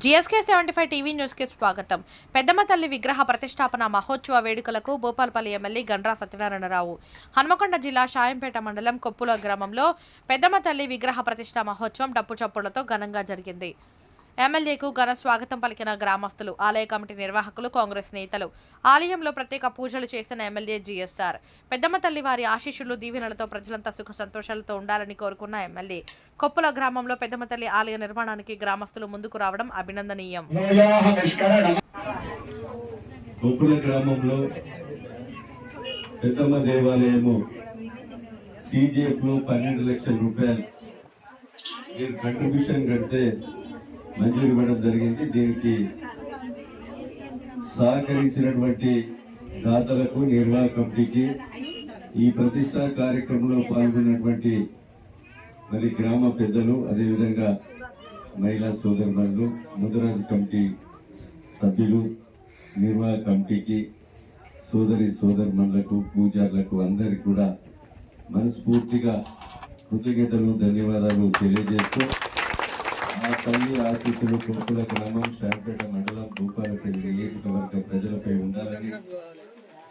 GSK seventy five TV న్యూస్కి స్వాగతం. పెద్దమ్మ తల్లి విగ్రహ ప్రతిష్టాపన మహోత్సవ వేడుకలకు భూపాలపల్లి ఎమ్మెల్యే గండ్రా సత్యనారాయణరావు. హన్మకొండ జిల్లా షాయంపేట మండలం కొప్పుల గ్రామంలో పెద్దమ్మ తల్లి విగ్రహ ప్రతిష్ట మహోత్సవం డప్పు చప్పులతో ఘనంగా జరిగింది. ఎమ్మెల్యేకు ఘన స్వాగతం పలికిన గ్రామస్తులు ఆలయ కమిటీ నిర్వాహకులు కాంగ్రెస్ నేతలు. ఆలయంలో ప్రత్యేక పూజలు చేసిన ఎమ్మెల్యే జిఎస్ఆర్. పెద్దమ్మ తల్లి వారి ఆశీస్సులు దీవెనలతో ప్రజలంతా సుఖ సంతోషాలతో ఉండాలని కోరుకున్న ఎమ్మెల్యే. కొప్పుల గ్రామంలో పెద్దమ్మ తల్లి ఆలయ నిర్మాణానికి గ్రామస్తులు ముందుకు రావడం అభినందనీయం. మూలాహ నిష్కరణ. గొప్పల గ్రామంలో పెద్దమ్మ దేవాలయము సీజేఎఫ్లో పన్నెండు లక్షల రూపాయలు. మీరు కంట్రిబ్యూషన్ కడితే మంజూరు ఇవ్వడం జరిగింది. దీనికి సహకరించినటువంటి దాతలకు నిర్వాహక కమిటీకి ఈ ప్రతిష్టా కార్యక్రమంలో పాల్గొన్నటువంటి మరి గ్రామ పెద్దలు అదేవిధంగా మహిళా సోదరులు ముదరాజు కమిటీ సభ్యులు నిర్వాహక కమిటీకి సోదరి సోదరులకు పూజార్లకు అందరికీ కూడా మనస్ఫూర్తిగా కృతజ్ఞతలు ధన్యవాదాలు తెలియజేస్తూ ఆ తల్లి ఆశీస్సులు కొడుకుల గ్రామం శాంపేట మండలం భూపాలపల్లి నియోజకవర్గ ప్రజలపై ఉండాలని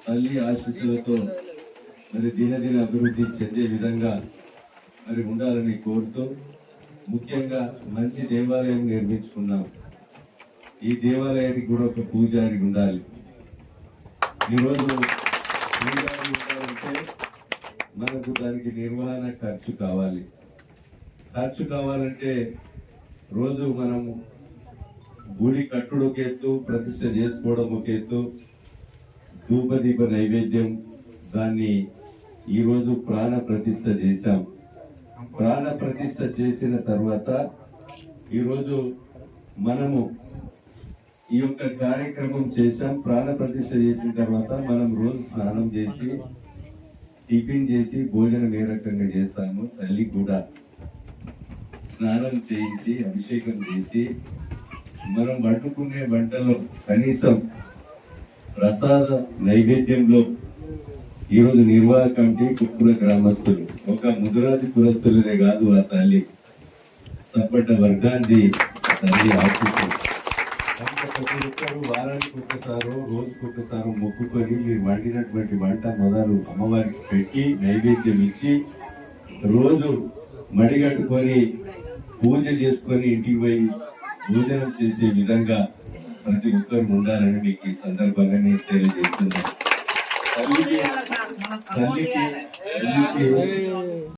తల్లి ఆశీస్సులతో మరి దినదిన అభివృద్ధి చెందే విధంగా మరి ఉండాలని కోరుతూ ముఖ్యంగా మంచి దేవాలయం నిర్మించుకున్నాం. ఈ దేవాలయానికి కూడా ఒక పూజారి ఉండాలి. ఈరోజు పూజారి ఉండాలంటే మనకు దానికి నిర్వహణ ఖర్చు కావాలి. ఖర్చు కావాలంటే రోజు మనము గుడి కట్టుడు ఒక ఎత్తు ప్రతిష్ట చేసుకోవడం ఒక ఎత్తు ధూపదీప నైవేద్యం దాన్ని ఈరోజు ప్రాణ ప్రతిష్ట చేశాం. ప్రాణ ప్రతిష్ట చేసిన తర్వాత ఈరోజు మనము ఈ యొక్క కార్యక్రమం చేశాం. ప్రాణ ప్రతిష్ట చేసిన తర్వాత మనం రోజు స్నానం చేసి టిఫిన్ చేసి భోజనం ఏ రకంగా చేస్తాము తల్లి కూడా స్నానం చేయించి అభిషేకం చేసి మనం వండుకునే వంటలో కనీసం ప్రసాద నైవేద్యంలో ఈరోజు నిర్వాహక కమిటీ కుక్కుల గ్రామస్తులు ఒక ముదురాజు కులస్తులనే కాదు ఆ తల్లి. సప్పట వర్గాన్ని తల్లి ఆశిస్తుంది ప్రతి ఒక్కరు వారానికి ఒక్కసారో రోజుకి ఒక్కసారో మొక్కుకొని మీరు వండినటువంటి వంట మొదలు అమ్మవారికి పెట్టి నైవేద్యం ఇచ్చి రోజు మడిగట్టుకొని పూజ చేసుకొని ఇంటికి పోయి భోజనం చేసే విధంగా ప్రతి ఒక్కరు ఉండాలని మీకు ఈ సందర్భంగా నేను తెలియజేస్తున్నాను. తల్లికి తల్లికి తల్లికి